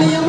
Yeah.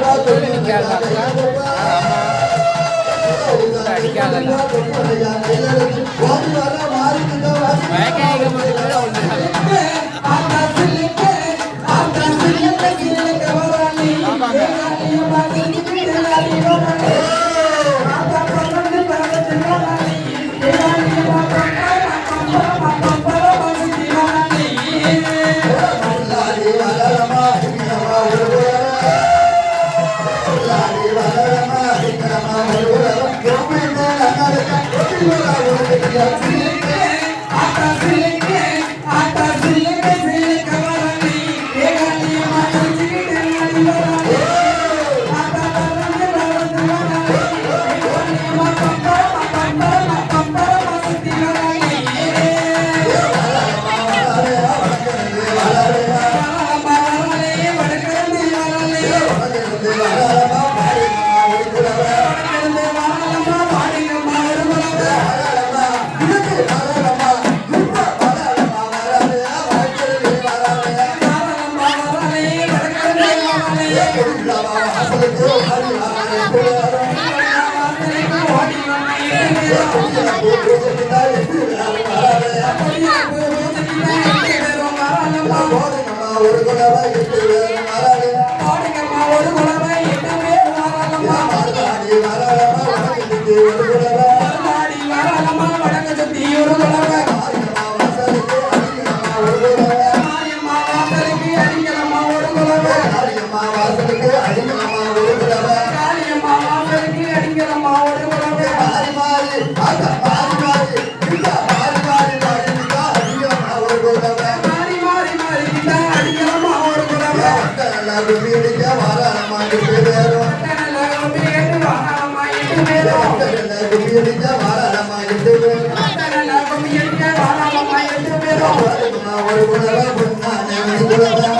Gracias. ஆமாங்க ஒரு குணவாய் எட்டு மாறாது ஒரு குணவாய் எட்டு నాకు పీడిక వారాలమాయి పేదేరు నాకు పీడిక వారాలమాయి పేదేరు నాకు పీడిక వారాలమాయి పేదేరు నాకు పీడిక వారాలమాయి పేదేరు నా వరుణరా బున్నా నేను గులదా